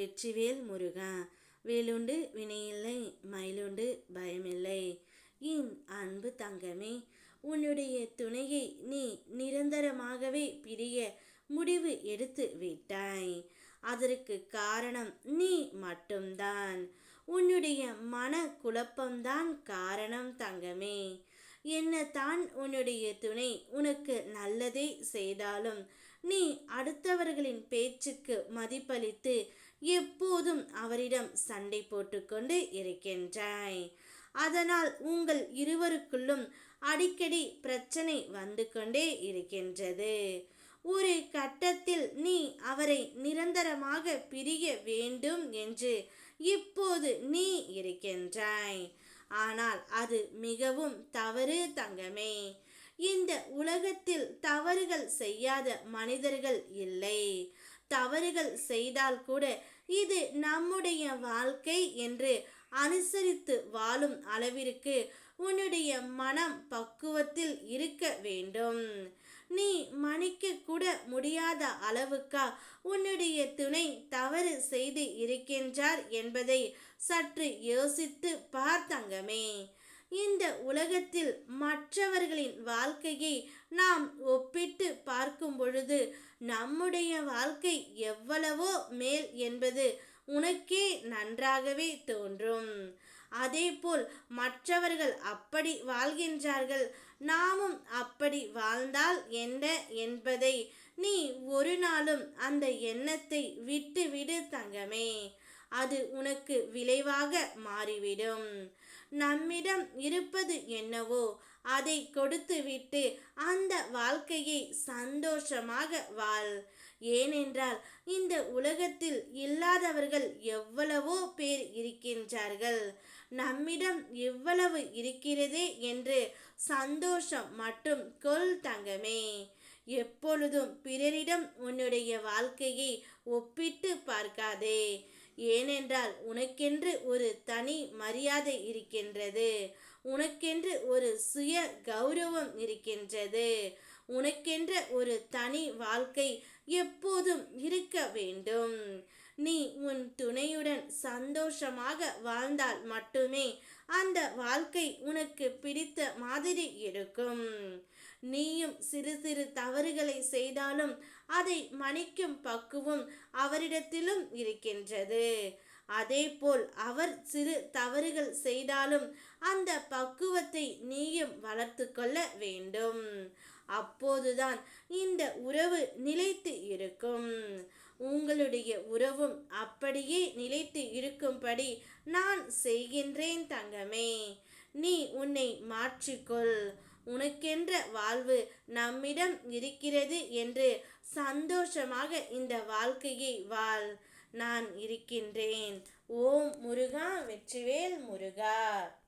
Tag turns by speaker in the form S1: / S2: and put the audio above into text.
S1: வெற்றிவேல் முருகா வேலுண்டு வினையில்லை மயிலுண்டு பயமில்லை. என் அன்பு தங்கமே உன்னுடைய துணையை நீ நிரந்தரமாகவே பிரிய முடிவு எடுத்து விட்டாய். அதற்கு காரணம் நீ மட்டும்தான். உன்னுடைய மன குழப்பம்தான் காரணம் தங்கமே. என்னத்தான் உன்னுடைய துணை உனக்கு நல்லதே செய்தாலும் நீ அடுத்தவர்களின் பேச்சுக்கு மதிப்பளித்து எப்போதும் அவரிடம் சண்டை போட்டுக்கொண்டு இருக்கின்றாய். அதனால் உங்கள் இருவருக்குள்ளும் அடிக்கடி பிரச்சனை வந்து கொண்டே இருக்கின்றது. ஒரு கட்டத்தில் நீ அவரை நிரந்தரமாக பிரிய வேண்டும் என்று இப்போது நீ இருக்கின்றாய். ஆனால் அது மிகவும் தவறு தங்கமே. இந்த உலகத்தில் தவறுகள் செய்யாத மனிதர்கள் இல்லை. தவறுகள் செய்தால் கூட இது நம்முடைய வாழ்க்கை என்று அனுசரித்து வாழும் அளவிற்கு உன்னுடைய மனம் பக்குவத்தில் இருக்க வேண்டும். நீ மன்னிக்க கூட முடியாத அளவுக்கா உன்னுடைய துணை செய்து இருக்கின்றார் என்பதை சற்று யோசித்து பார்த்தங்கமே இந்த உலகத்தில் மற்றவர்களின் வாழ்க்கையை நாம் ஒப்பிட்டு பார்க்கும் பொழுது நம்முடைய வாழ்க்கை எவ்வளவோ மேல் என்பது உனக்கே நன்றாகவே தோன்றும். அதேபோல் மற்றவர்கள் அப்படி வாழ்கின்றார்கள் நாமும் அப்படி வாழ்ந்தால் என்ன என்பதை நீ ஒரு நாளும் அந்த எண்ணத்தை விட்டு விடு தங்கமே. அது உனக்கு விளைவாக மாறிவிடும். நம்மிடம் இருப்பது என்னவோ அதை கொடுத்துவிட்டு அந்த வாழ்க்கையை சந்தோஷமாக வாழ். ஏனென்றால் இந்த உலகத்தில் இல்லாதவர்கள் எவ்வளவோ பேர் இருக்கின்றார்கள். நம்மிடம் எவ்வளவு இருக்கிறதே என்று சந்தோஷம் மட்டும் கொள் தங்கமே. எப்பொழுதும் பிறரிடம் உன்னுடைய வாழ்க்கையை ஒப்பிட்டு பார்க்காதே. ஏனென்றால் உனக்கென்று ஒரு தனி மரியாதை இருக்கின்றது. உனக்கென்று ஒரு சுய கௌரவம் இருக்கின்றது. உனக்கென்ற ஒரு தனி வாழ்க்கை எப்போதும் இருக்க வேண்டும். நீ உன் துணையுடன் சந்தோஷமாக வாழ்ந்தால் மட்டுமே அந்த வாழ்க்கை உனக்கு பிடித்த மாதிரி இருக்கும். நீயும் சிறு சிறு தவறுகளை செய்தாலும் அதை மன்னிக்கும் பக்குவம் அவரிடத்திலும் இருக்கின்றது. அதேபோல் அவர் சிறு தவறுகள் செய்தாலும் அந்த பக்குவத்தை நீயும் வளர்த்து கொள்ள வேண்டும். அப்போதுதான் இந்த உறவு நிலைத்து இருக்கும். உங்களுடைய உறவும் அப்படியே நிலைத்து இருக்கும்படி நான் செய்கின்றேன் தங்கமே. நீ உன்னை மாற்றிக்கொள். உனக்கென்ற வாழ்வு நம்மிடம் இருக்கிறது என்று சந்தோஷமாக இந்த வாழ்க்கையை வாழ். நான் இருக்கின்றேன். ஓம் முருகா வெற்றிவேல் முருகா.